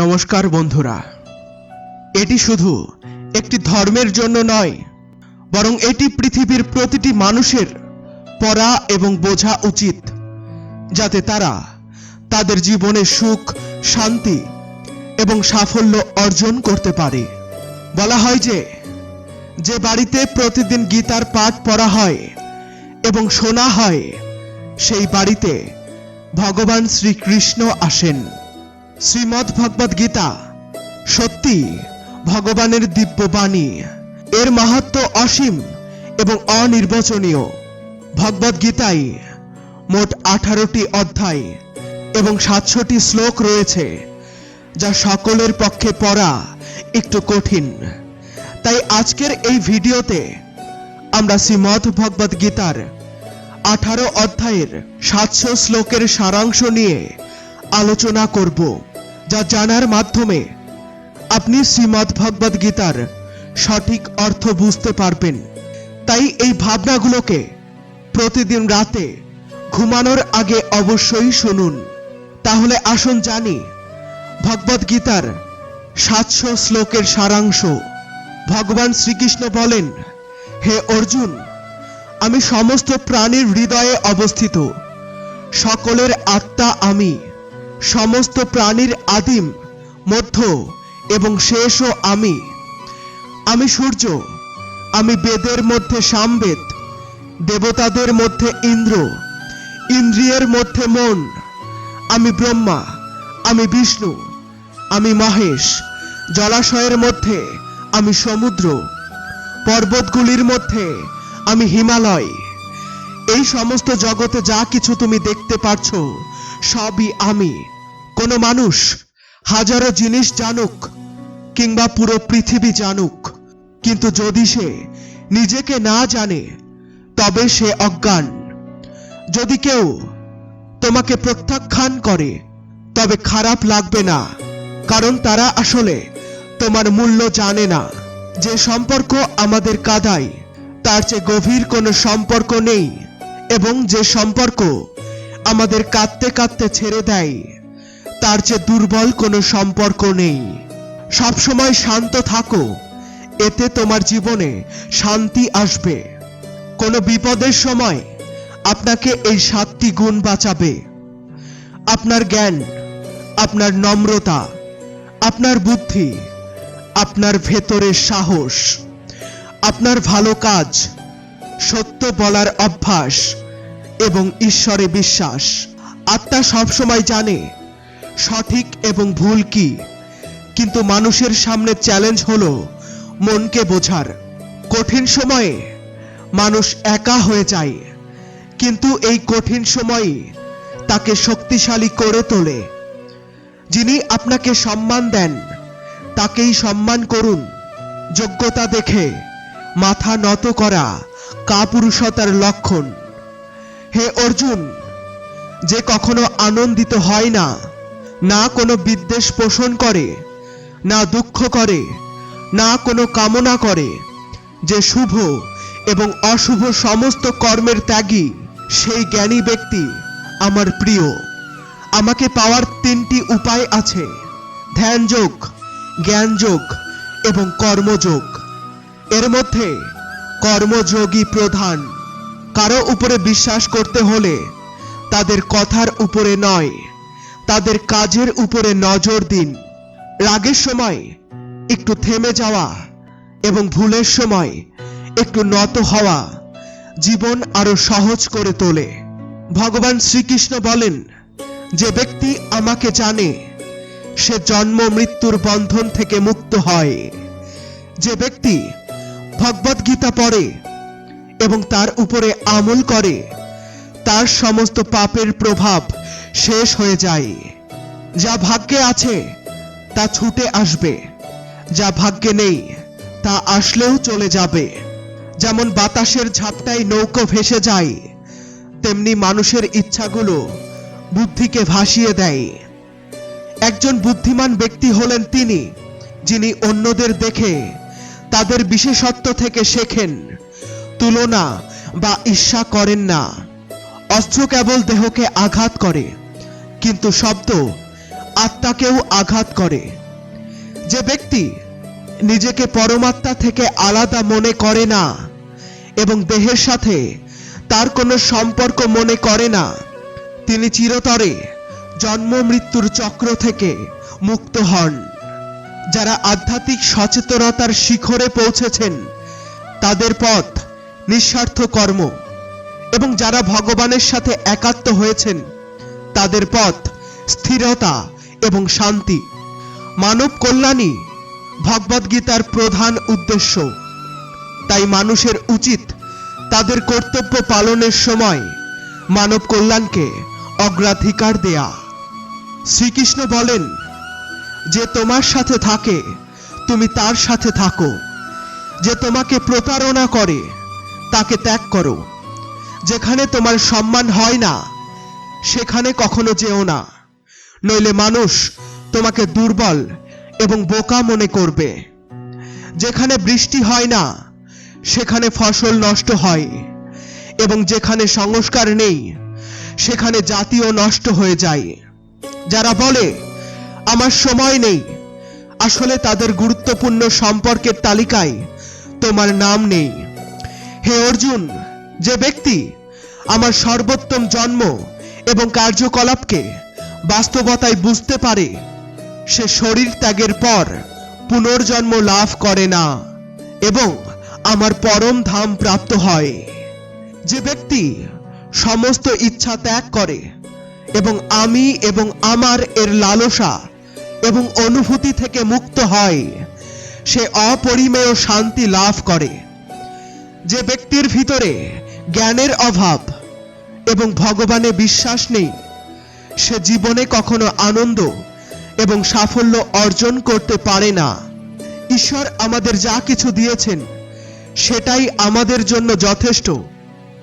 নমস্কার বন্ধুরা। এটি শুধু একটি ধর্মের জন্য নয়, বরং এটি পৃথিবীর প্রতিটি মানুষের পড়া এবং বোঝা উচিত, যাতে তারা তাদের জীবনে সুখ, শান্তি এবং সাফল্য অর্জন করতে পারে। বলা হয় যে যে বাড়িতে প্রতিদিন গীতার পাঠ পড়া হয় এবং শোনা হয়, সেই বাড়িতে ভগবান শ্রীকৃষ্ণ আসেন। শ্রীমদ্ ভগবদ গীতা। সত্যি, ভগবানের দিব্য বাণী। এর মাহাত্ম অসীম এবং অনির্বচনীয়। ভগবদ গীতায় মোট আঠারোটি অধ্যায় এবং সাতশোটি শ্লোক রয়েছে, যা সকলের পক্ষে পড়া একটু কঠিন। তাই আজকের এই ভিডিওতে আমরা শ্রীমদ্ ভগবদ গীতার আঠারো অধ্যায়ের সাতশো শ্লোকের সারাংশ নিয়ে আলোচনা করব, যা জানার মাধ্যমে আপনি শ্রীমদ্ ভগবদ গীতার সঠিক অর্থ বুঝতে পারবেন। তাই এই ভাবনাগুলোকে প্রতিদিন রাতে ঘুমানোর আগে অবশ্যই শুনুন। তাহলে আসুন জানি, ভগবদ গীতার সাতশো শ্লোকের সারাংশ। ভগবান শ্রীকৃষ্ণ বলেন, হে অর্জুন, আমি সমস্ত প্রাণীর হৃদয়ে অবস্থিত। সকলের আত্মা আমি। সমস্ত প্রাণীর আদিম, মধ্য এবং শেষও আমি। আমি সূর্য, আমি বেদের মধ্যে সামবেদ, দেবতাদের মধ্যে ইন্দ্র, ইন্দ্রিয়ের মধ্যে মন। আমি ব্রহ্মা, আমি বিষ্ণু, আমি মহেশ, জলাশয়ের মধ্যে আমি সমুদ্র, পর্বতগুলির মধ্যে আমি হিমালয়। এই সমস্ত জগতে যা কিছু তুমি দেখতে পাচ্ছ সবই আমি। কোনো মানুষ হাজারো জিনিস জানুক কিংবা পুরো পৃথিবী জানুক, কিন্তু যদি সে নিজেকে না জানে, তবে সে অজ্ঞান। যদি কেউ তোমাকে প্রত্যাখ্যান করে, তবে খারাপ লাগবে না, কারণ তারা আসলে তোমার মূল্য জানে না। যে সম্পর্ক আমাদের কাদায়, তার চেয়ে গভীর কোনো সম্পর্ক নেই, এবং যে সম্পর্ক আমাদের কাঁদতে কাঁদতে ছেড়ে দেয় তার চেয়ে দুর্বল কোনো সম্পর্ক নেই। সবসময় শান্ত থাকো, এতে তোমার জীবনে শান্তি আসবে। কোনো বিপদের সময় আপনাকে এই সাতটি গুণ বাঁচাবে। আপনার জ্ঞান, আপনার নম্রতা, আপনার বুদ্ধি, আপনার ভেতরের সাহস, আপনার ভালো কাজ, সত্য বলার অভ্যাস এবং ঈশ্বরে বিশ্বাস। আত্মা সবসময় জানে সঠিক এবং ভুল কি? কিন্তু মানুষের সামনে চ্যালেঞ্জ হলো মনকে বোঝার। কঠিন সময়ে মানুষ একা হয়ে যায়, কিন্তু এই কঠিন সময়ই তাকে শক্তিশালী করে তোলে। যিনি আপনাকে সম্মান দেন, তাকেই সম্মান করুন। যোগ্যতা দেখে মাথা নত করা কাপুরুষতার লক্ষণ। হে অর্জুন, যে কখনো আনন্দিত হয় না না কোনো বিদ্বেষ পোষণ করে, না দুঃখ করে, না কোনো কামনা করে যে শুভ এবং অশুভ সমস্ত কর্মের ত্যাগী সেই জ্ঞানী ব্যক্তি আমার প্রিয়। আমাকে পাওয়ার তিনটি উপায় আছে, ধ্যানযোগ, জ্ঞানযোগ এবং কর্মযোগ। এর মধ্যে কর্মযোগী প্রধান। কারও উপরে বিশ্বাস করতে হলে তাদের কথার উপরে নয়। তাদের কাজের উপরে নজর দিন। রাগের সময় একটু থেমে যাওয়া এবং ভুলের সময় একটু নত হওয়া জীবন আরও সহজ করে তোলে। ভগবান শ্রীকৃষ্ণ বলেন, যে ব্যক্তি আমাকে জানে, সে জন্ম মৃত্যুর বন্ধন থেকে মুক্ত হয়। যে ব্যক্তি ভগবদ গীতা পড়ে এবং তার উপরে আমল করে, তার সমস্ত পাপের প্রভাব শেষ হয়ে যায়। যা ভাগ্যে আছে, তা ছুটে আসবে। যা ভাগ্যে নেই, তা আসলেও চলে যাবে। যেমন বাতাসের ঝাপটায় নৌকো ভেসে যায়, তেমনি মানুষের ইচ্ছাগুলো বুদ্ধিকে ভাসিয়ে দেয়। একজন বুদ্ধিমান ব্যক্তি হলেন তিনি, যিনি অন্যদের দেখে, তাদের বিশেষত্ব থেকে শেখেন। তুলনা বা ঈর্ষা করেন না। অস্ত্র কেবল দেহকে আঘাত করে। কিন্তু শব্দ আত্মাকেও আঘাত করে। যে ব্যক্তি নিজেকে পরমাত্মা থেকে আলাদা মনে করে না এবং দেহের সাথে তার কোনো সম্পর্ক মনে করে না, তিনি চিরতরে জন্ম মৃত্যুর চক্র থেকে মুক্ত হন। যারা আধ্যাত্মিক সচেতনতার শিখরে পৌঁছেছেন, তাদের পথ নিঃস্বার্থ কর্ম এবং যারা ভগবানের সাথে একাত্ম হয়েছেন তাদের পথ, স্থিরতা এবং শান্তি। মানব কল্যাণই ভগবদ্গীতার প্রধান উদ্দেশ্য। তাই মানুষের উচিত তাদের কর্তব্য পালনের সময় মানব কল্যাণকে অগ্রাধিকার দেয়া। শ্রীকৃষ্ণ বলেন, যে তোমার সাথে থাকে, তুমি তার সাথে থাকো। যে তোমাকে প্রতারণা করে, তাকে ত্যাগ করো। যেখানে তোমার সম্মান হয় না সেখানে কখনো যেও না। নইলে মানুষ তোমাকে দুর্বল এবং বোকা মনে করবে। যেখানে বৃষ্টি হয় না, সেখানে ফসল নষ্ট হয় এবং যেখানে সংস্কার নেই, সেখানে জাতীয় নষ্ট হয়ে যায়। যারা বলে, আমার সময় নেই, আসলে তাদের গুরুত্বপূর্ণ সম্পর্কের তালিকায় তোমার নাম নেই। হে অর্জুন, যে ব্যক্তি আমার সর্বোত্তম জন্ম এবং কার্যকলাপকে বাস্তবতায় বুঝতে পারে, সে শরীর ত্যাগের পর পুনর্জন্ম লাভ করে না এবং আমার পরম ধাম প্রাপ্ত হয়। যে ব্যক্তি সমস্ত ইচ্ছা ত্যাগ করে এবং আমি এবং আমার এর লালসা এবং অনুভূতি থেকে মুক্ত হয়, সে অপরিমেয় শান্তি লাভ করে। যে ব্যক্তির ভিতরে জ্ঞানের অভাব এবং ভগবানে বিশ্বাস নেই। সে জীবনে কখনো আনন্দ এবং সাফল্য অর্জন করতে পারে না। ঈশ্বর আমাদের যা কিছু দিয়েছেন, সেটাই আমাদের জন্য যথেষ্ট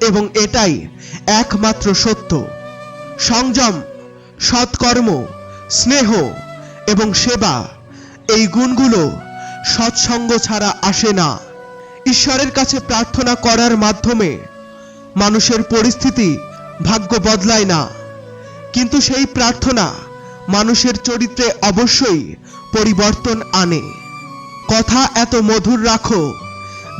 এবং এটাই একমাত্র সত্য। সংযম, সৎকর্ম, স্নেহ এবং সেবা, এই গুণগুলো সৎসঙ্গ ছাড়া আসে না। ঈশ্বরের কাছে প্রার্থনা করার মাধ্যমে মানুষের পরিস্থিতি ভাগ্য বদলায় না। কিন্তু সেই প্রার্থনা মানুষের চরিত্রে অবশ্যই পরিবর্তন আনে। কথা এত মধুর রাখো,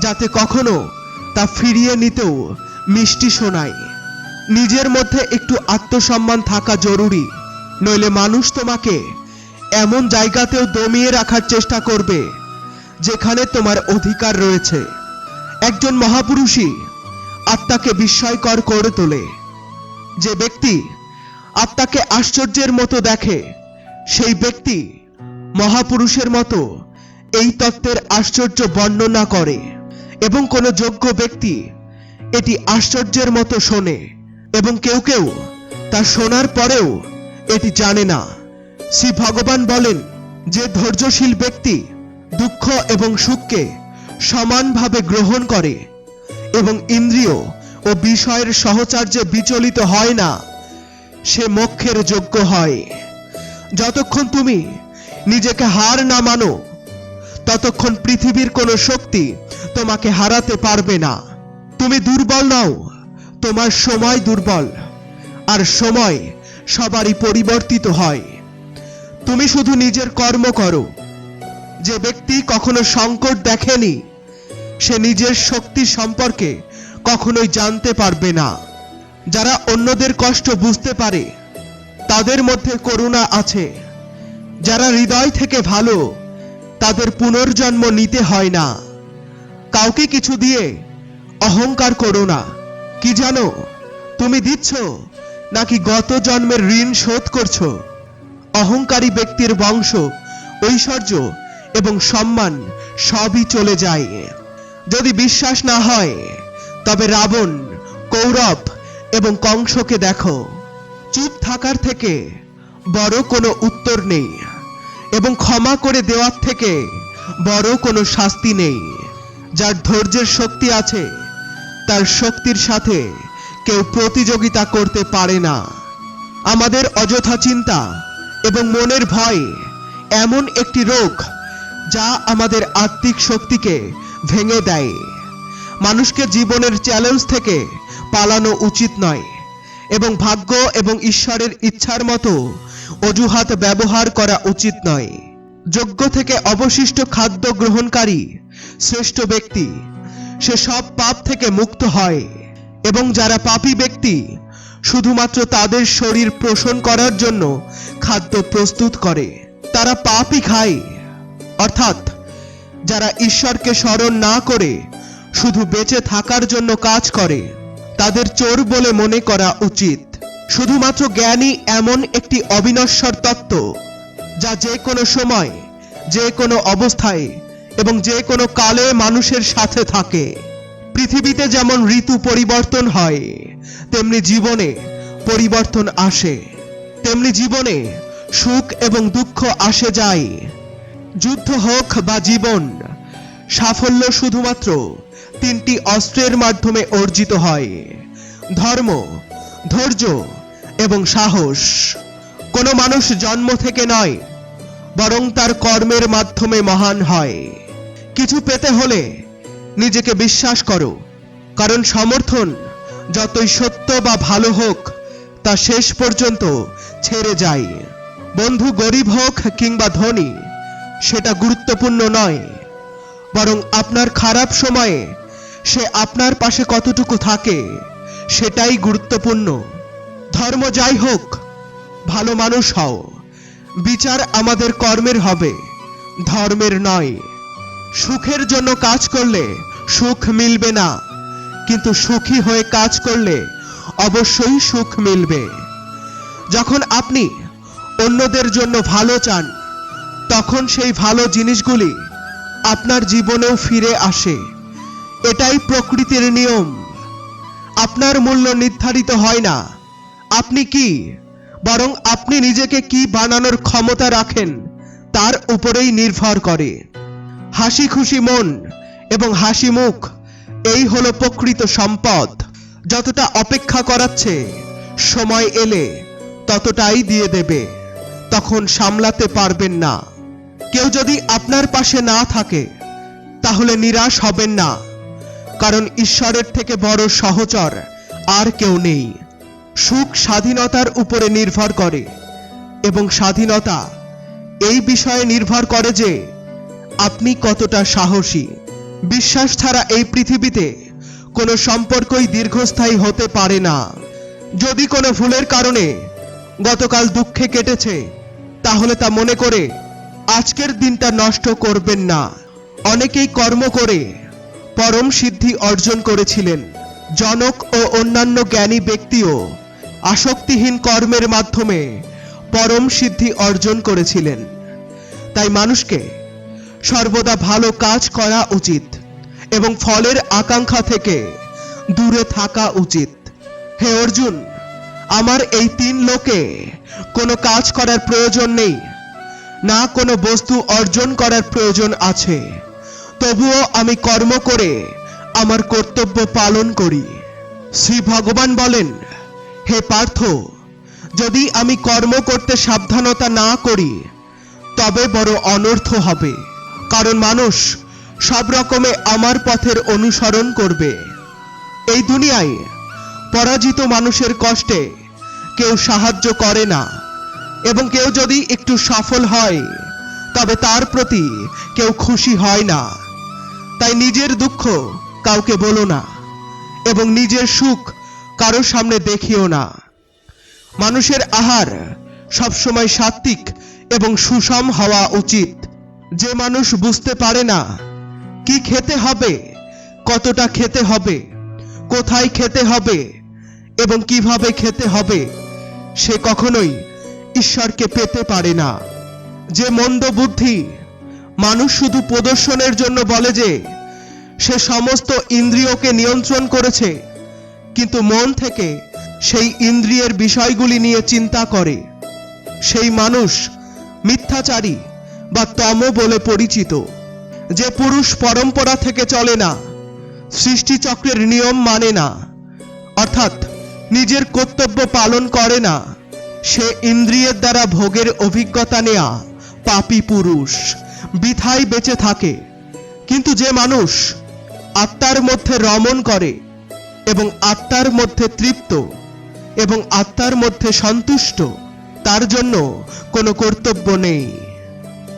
যাতে কখনো তা ফিরিয়ে নিতেও মিষ্টি শোনায়। নিজের মধ্যে একটু আত্মসম্মান থাকা জরুরি, নইলে মানুষ তোমাকে এমন জায়গাতেও দমিয়ে রাখার চেষ্টা করবে, যেখানে তোমার অধিকার রয়েছে। একজন মহাপুরুষই আত্মাকে বিস্ময়কর করে তোলে। যে ব্যক্তি আত্মাকে আশ্চর্যের মতো দেখে, সেই ব্যক্তি মহাপুরুষের মতো এই তত্ত্বের আশ্চর্য বর্ণনা করে এবং কোনো যোগ্য ব্যক্তি এটি আশ্চর্যের মতো শোনে এবং কেউ কেউ তা শোনার পরেও এটি জানে না। শ্রী ভগবান বলেন যে ধৈর্যশীল ব্যক্তি দুঃখ এবং সুখকে সমানভাবে গ্রহণ করে এবং ইন্দ্রিয় ও বিষয়ের সহচার্যে বিচলিত হয় না, সে মোক্ষের যোগ্য হয়। যতক্ষণ তুমি নিজেকে হার না মানো, ততক্ষণ পৃথিবীর কোনো শক্তি তোমাকে হারাতে পারবে না। তুমি দুর্বল নাও, তোমার সময় দুর্বল, আর সময় সবারই পরিবর্তিত হয়। তুমি শুধু নিজের কর্ম করো। যে ব্যক্তি কখনো সংকট দেখেনি, সে নিজের শক্তি সম্পর্কে কখনোই জানতে পারবে না। যারা অন্যদের কষ্ট বুঝতে পারে, তাদের মধ্যে করুণা আছে। যারা হৃদয় থেকে ভালো, তাদের পুনর্জন্ম নিতে হয় না। কাউকে কিছু দিয়ে অহংকার করো না। কি জানো, তুমি দিচ্ছ নাকি গত জন্মের ঋণ শোধ করছ? অহংকারী ব্যক্তির বংশ, ঐশ্বর্য এবং সম্মান সবই চলে যায়। যদি বিশ্বাস না হয় তবে রাবণ, কৌরব এবং কংসকে দেখো। চুপ থাকার থেকে বড় কোনো উত্তর নেই এবং ক্ষমা করে দেওয়ার থেকে বড় কোনো শাস্তি নেই। যার ধৈর্যের শক্তি আছে, তার শক্তির সাথে কেউ প্রতিযোগিতা করতে পারে না। আমাদের অযথা চিন্তা এবং মনের ভয় এমন একটি রোগ যা আমাদের আত্মিক শক্তিকে ভেঙে দেয়। মানুষকে জীবনের চ্যালেঞ্জ থেকে পালানো উচিত নয়। এবং ভাগ্য এবং ঈশ্বরের ইচ্ছার মতো অজুহাত ব্যবহার করা উচিত নয়। যোগ্য থেকে অবশিষ্ট খাদ্য গ্রহণকারী শ্রেষ্ঠ ব্যক্তি, সে সব পাপ থেকে মুক্ত হয়। এবং যারা পাপী ব্যক্তি, শুধুমাত্র তাদের শরীর পোষণ করার জন্য খাদ্য প্রস্তুত করে। তারা পাপই খায়। অর্থাৎ, যারা ঈশ্বরকে স্মরণ না করে শুধু বেঁচে থাকার জন্য কাজ করে। তাদের চোর বলে মনে করা উচিত। শুধুমাত্র জ্ঞানই এমন একটি অবিনশ্বর তত্ত্ব, যা যে কোনো সময়, যে কোনো অবস্থায় এবং যে কোনো কালে মানুষের সাথে থাকে। পৃথিবীতে যেমন ঋতু পরিবর্তন হয়, তেমনি জীবনে পরিবর্তন আসে। তেমনি জীবনে সুখ এবং দুঃখ আসে যায়। যুদ্ধ হোক বা জীবন, সাফল্য শুধুমাত্র তিনটি অস্ত্রের মাধ্যমে অর্জিত হয়। ধর্ম, ধৈর্য এবং সাহস। কোনো মানুষ জন্ম থেকে নয়, বরং তার কর্মের মাধ্যমে মহান হয়। কিছু পেতে হলে নিজেকে বিশ্বাস করো, কারণ সমর্থন যতই সত্য বা ভালো হোক, তা শেষ পর্যন্ত ছেড়ে যায়। বন্ধু গরিব হোক কিংবা ধনী, সেটা গুরুত্বপূর্ণ নয়, বরং আপনার খারাপ সময়ে সে আপনার পাশে কতটুকু থাকে, সেটাই গুরুত্বপূর্ণ। ধর্ম যাই হোক, ভালো মানুষ হও, বিচার আমাদের কর্মের হবে, ধর্মের নয়। সুখের জন্য কাজ করলে সুখ মিলবে না, কিন্তু সুখী হয়ে কাজ করলে অবশ্যই সুখ মিলবে। যখন আপনি অন্যদের জন্য ভালো চান, তখন সেই ভালো জিনিসগুলি আপনার জীবনেও ফিরে আসে। এটাই প্রকৃতির নিয়ম। আপনার মূল্য নির্ধারিত হয় না। আপনি কি? বরং আপনি নিজেকে কি বানানোর ক্ষমতা রাখেন, তার উপরেই নির্ভর করে। হাসি খুশি মন এবং হাসি মুখ, এই হলো প্রকৃত সম্পদ। যতটা অপেক্ষা করাচ্ছে, সময় এলে ততটাই দিয়ে দেবে। তখন সামলাতে পারবেন না। কেউ যদি আপনার পাশে না থাকে, তাহলে নিরাশ হবেন না। কারণ ঈশ্বরের থেকে বড় সহচর আর কেউ নেই। সুখ স্বাধীনতার উপরে নির্ভর করে এবং স্বাধীনতা এই বিষয়ে নির্ভর করে যে আপনি কতটা সাহসী। বিশ্বাস ছাড়া এই পৃথিবীতে কোনো সম্পর্কই দীর্ঘস্থায়ী হতে পারে না। যদি কোনো ভুলের কারণে গতকাল দুঃখে কেটেছে, তাহলে তা মনে করে আজকের দিনটা নষ্ট করবেন না। অনেকেই কর্ম করে পরম সিদ্ধি অর্জন করেছিলেন। জনক ও অন্যান্য জ্ঞানী ব্যক্তিও আসক্তিহীন কর্মের মাধ্যমে পরম সিদ্ধি অর্জন করেছিলেন। তাই মানুষকে সর্বদা ভালো কাজ করা উচিত এবং ফলের আকাঙ্ক্ষা থেকে দূরে থাকা উচিত। হে অর্জুন, আমার এই তিন লোকে কোনো কাজ করার প্রয়োজন নেই, না কোনো বস্তু অর্জন করার প্রয়োজন আছে। তবুও আমি কর্ম করে আমার কর্তব্য পালন করি। শ্রী ভগবান বলেন, হে পার্থ, যদি আমি কর্ম করতে সাবধানতা না করি, তবে বড় অনর্থ হবে। কারণ মানুষ সব রকমে আমার পথের অনুসরণ করবে। এই দুনিয়ায় পরাজিত মানুষের কষ্টে কেউ সাহায্য করে না, এবং কেউ যদি একটু সফল হয়, তবে তার প্রতি কেউ খুশি হয় না। তাই নিজের দুঃখ কাউকে বলো না এবং নিজের সুখ কারোর সামনে দেখিও না। মানুষের আহার সবসময় সাত্বিক এবং সুষম হওয়া উচিত। যে মানুষ বুঝতে পারে না কি খেতে হবে, কতটা খেতে হবে, কোথায় খেতে হবে এবং কীভাবে খেতে হবে, সে কখনোই ঈশ্বরকে পেতে পারে না। যে মন্দ বুদ্ধি মানুষ শুধু প্রদর্শনের জন্য বলে যে, সে সমস্ত ইন্দ্রিয়কে নিয়ন্ত্রণ করেছে, কিন্তু মন থেকে সেই ইন্দ্রিয়ের বিষয়গুলি নিয়ে চিন্তা করে। সেই মানুষ মিথ্যাচারী বা তম বলে পরিচিত, যে পুরুষ পরম্পরা থেকে চলে না, সৃষ্টিচক্রের নিয়ম মানে না, অর্থাৎ নিজের কর্তব্য পালন করে না। সে ইন্দ্রিয়ের দ্বারা ভোগের অভিজ্ঞতা নেয়া পাপী পুরুষ। বিথায় বেঁচে থাকে। কিন্তু যে মানুষ আত্মার মধ্যে রমণ করে এবং আত্মার মধ্যে তৃপ্ত এবং আত্মার মধ্যে সন্তুষ্ট, তার জন্য কোনো কর্তব্য নেই।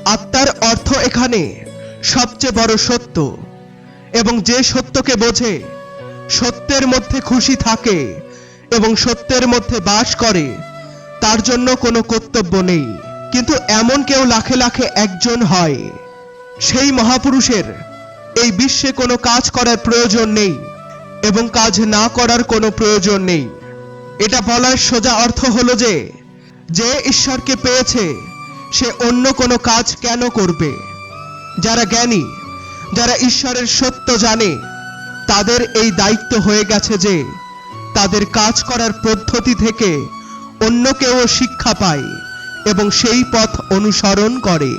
আত্মার অর্থ এখানে সবচেয়ে বড় সত্য এবং যে সত্যকে বোঝে, সত্যের মধ্যে খুশি থাকে এবং সত্যের মধ্যে বাস করে, তার জন্য কোনো কর্তব্য নেই। কিন্তু এমন কেউ লাখে লাখে একজন হয়। সেই মহাপুরুষের এই বিশ্বে কোনো কাজ করার প্রয়োজন নেই এবং কাজ না করার কোনো প্রয়োজন নেই। এটা বলার সোজা অর্থ হলো যে যে ঈশ্বরকে পেয়েছে, সে অন্য কোনো কাজ কেন করবে? যারা জ্ঞানী, যারা ঈশ্বরের সত্য জানে, তাদের এই দায়িত্ব হয়ে গেছে যে, তাদের কাজ করার পদ্ধতি থেকে অন্য কেউ শিক্ষা পায়। এবং সেই পথ অনুসরণ করে।